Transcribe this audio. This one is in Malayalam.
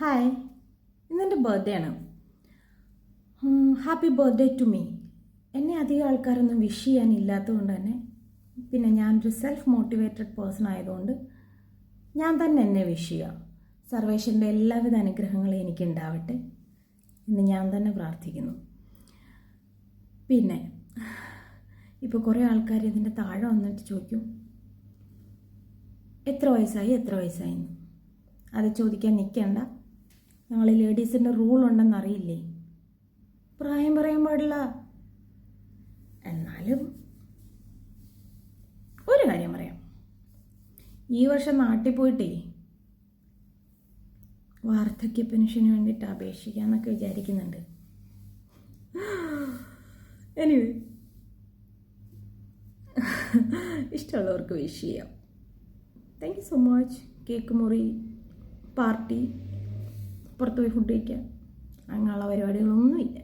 ഹായ് ഇന്നെന്റെ ബർത്ത്ഡേ ആണ്. ഹാപ്പി ബർത്ത്ഡേ ടു മീ എന്നെ അധികം ആൾക്കാരൊന്നും വിഷ് ചെയ്യാനില്ലാത്തതുകൊണ്ട് തന്നെ പിന്നെ ഞാനൊരു സെൽഫ് മോട്ടിവേറ്റഡ് പേഴ്സൺ ആയതുകൊണ്ട് ഞാൻ തന്നെ എന്നെ വിഷ് ചെയ്യാം സർവേശ്വരന്റെ എല്ലാവിധ അനുഗ്രഹങ്ങളും എനിക്ക് ഉണ്ടാവട്ടെ എന്ന് ഞാൻ തന്നെ പ്രാർത്ഥിക്കുന്നു. പിന്നെ ഇപ്പോൾ കുറേ ആൾക്കാർ ഇതിന്റെ താഴെ വന്നിട്ട് ചോദിക്കും എത്ര വയസ്സായി? എത്ര വയസ്സായി? അത് ചോദിക്കാൻ നിൽക്കണ്ട ഞങ്ങൾ ലേഡീസിന്റെ റൂൾ ഉണ്ടെന്ന് അറിയില്ലേ? പ്രായം പറയാൻ പാടില്ല. എന്നാലും ഒരു കാര്യം പറയാം. ഈ വർഷം നാട്ടിൽ പോയിട്ടേ വാർദ്ധക്യ പെൻഷന് വേണ്ടിയിട്ട് അപേക്ഷിക്കാമെന്നൊക്കെ വിചാരിക്കുന്നുണ്ട്. എനിവേ ഇഷ്ടമുള്ളവർക്ക് വിഷ് ചെയ്യാം. Thank you so much cake മുറി പാർട്ടി പുറത്ത് പോയി ഫുഡ് കഴിക്കുക അങ്ങനെയുള്ള പരിപാടികളൊന്നുമില്ല.